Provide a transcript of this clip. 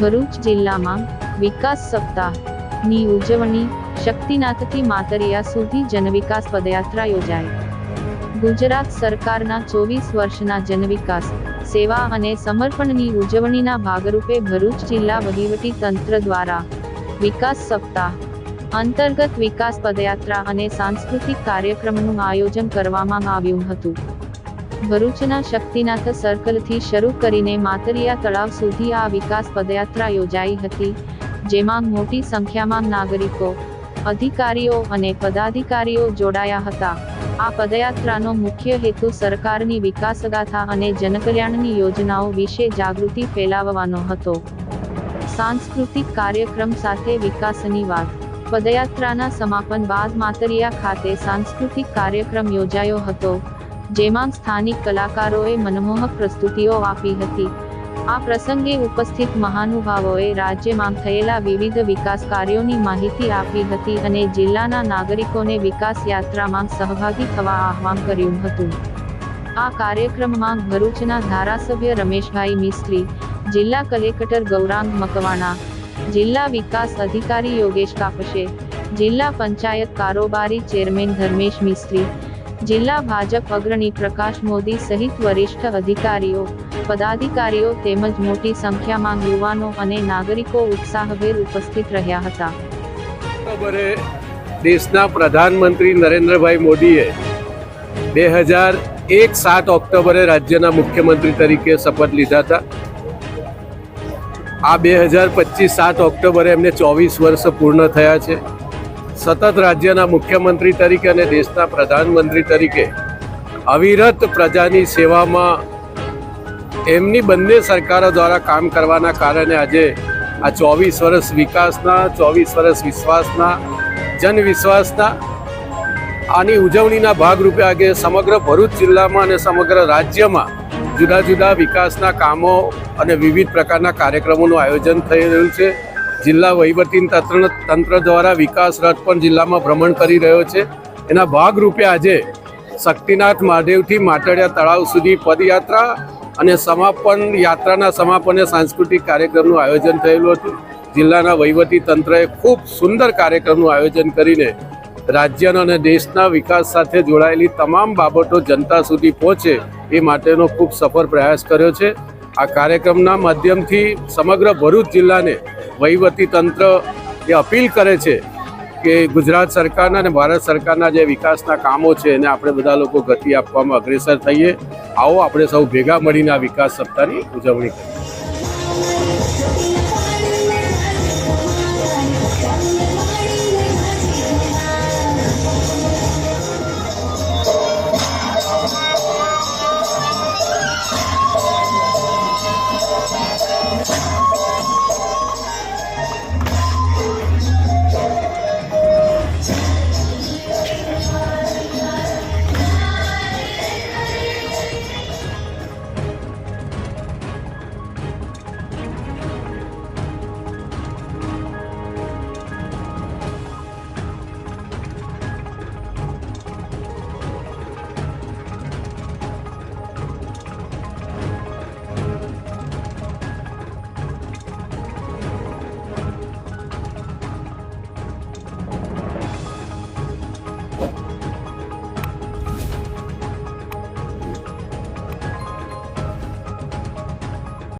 ભરૂચ જિલ્લામાં વિકાસ સપ્તાહની ઉજવણી શક્તિનાથથી માતરિયા સુધી જનવિકાસ પદયાત્રા યોજાઈ. ગુજરાત સરકારના ચોવીસ વર્ષના જનવિકાસ, સેવા અને સમર્પણની ઉજવણીના ભાગરૂપે ભરૂચ જિલ્લા વહીવટી તંત્ર દ્વારા વિકાસ સપ્તાહ અંતર્ગત વિકાસ પદયાત્રા અને સાંસ્કૃતિક કાર્યક્રમનું આયોજન કરવામાં આવ્યું હતું. ભરૂચના શક્તિનાથ સર્કલથી શરૂ કરીને માતરિયા તળાવ સુધી આ વિકાસ પદયાત્રા યોજાઈ હતી, જેમાં મોટી સંખ્યામાં નાગરિકો, અધિકારીઓ અને પદાધિકારીઓ જોડાયા હતા. આ પદયાત્રાનો મુખ્ય હેતુ સરકારની વિકાસગાથા અને જનકલ્યાણની યોજનાઓ વિશે જાગૃતિ ફેલાવવાનો હતો. સાંસ્કૃતિક કાર્યક્રમ સાથે વિકાસની વાત. પદયાત્રાના સમાપન બાદ માતરિયા ખાતે સાંસ્કૃતિક કાર્યક્રમ યોજાયો હતો. જેમાં સ્થાનિક કલાકારોએ મનમોહક પ્રસ્તુતિઓ આપી હતી. આ પ્રસંગે ઉપસ્થિત મહાનુભાવોએ રાજ્યમાં થયેલા વિવિધ વિકાસ કાર્યોની માહિતી આપી હતી અને જિલ્લાના નાગરિકોને વિકાસ યાત્રામાં સહભાગી થવા આહવાન કર્યું હતું. આ કાર્યક્રમમાં ભરૂચના ધારાસભ્ય રમેશભાઈ મિસ્ત્રી, જિલ્લા કલેક્ટર ગૌરાંગ મકવાણા, જિલ્લા વિકાસ અધિકારી યોગેશ કાપશે, જિલ્લા પંચાયત કારોબારી ચેરમેન ધર્મેશ મિસ્ત્રી જિલ્લા ભાજપ અગ્રણી પ્રકાશ મોદી સહિત વરિષ્ઠ અધિકારીઓ, પદાધિકારીઓ તેમજ મોટી સંખ્યામાં યુવાનો અને નાગરિકો ઉત્સાહભેર ઉપસ્થિત રહ્યા હતા. દેશના પ્રધાનમંત્રી નરેન્દ્રભાઈ મોદીએ બે હજાર એક સાત ઓક્ટોબરે રાજ્યના મુખ્યમંત્રી તરીકે શપથ લીધા હતા. આ બે હજાર પચીસ સાત ઓક્ટોબરે એમને ચોવીસ વર્ષ પૂર્ણ થયા છે. સતત રાજ્યના મુખ્યમંત્રી તરીકે અને દેશના પ્રધાનમંત્રી તરીકે અવિરત પ્રજાની સેવામાં એમની બંને સરકારો દ્વારા કામ કરવાના કારણે આજે આ ચોવીસ વર્ષ વિકાસના, ચોવીસ વર્ષ વિશ્વાસના જન વિશ્વાસના આની ઉજવણીના ભાગરૂપે આજે સમગ્ર ભરૂચ જિલ્લામાં અને સમગ્ર રાજ્યમાં જુદા જુદા વિકાસના કામો અને વિવિધ પ્રકારના કાર્યક્રમોનું આયોજન થઈ રહ્યું છે. જિલ્લા વહીવટી તંત્ર તંત્ર દ્વારા વિકાસ રથ પણ જિલ્લામાં ભ્રમણ કરી રહ્યો છે. એના ભાગરૂપે આજે શક્તિનાથ મહાદેવથી માટડિયા તળાવ સુધી પદયાત્રા અને સમાપન યાત્રાના સમાપને સાંસ્કૃતિક કાર્યક્રમનું આયોજન થયેલું હતું. જિલ્લાના વહીવટી તંત્રએ ખૂબ સુંદર કાર્યક્રમનું આયોજન કરીને રાજ્યના અને દેશના વિકાસ સાથે જોડાયેલી તમામ બાબતો જનતા સુધી પહોંચે એ માટેનો ખૂબ સફળ પ્રયાસ કર્યો છે. આ કાર્યક્રમના માધ્યમથી સમગ્ર ભરૂચ જિલ્લાને વહીવટી તંત્ર જે અપીલ કરે છે કે ગુજરાત સરકારના અને ભારત સરકારના જે વિકાસના કામો છે એને આપણે બધા લોકો ગતિ આપવામાં અગ્રેસર થઈએ. આવો આપણે સૌ ભેગા મળીને આ વિકાસ સપ્તાહની ઉજવણી કરીએ.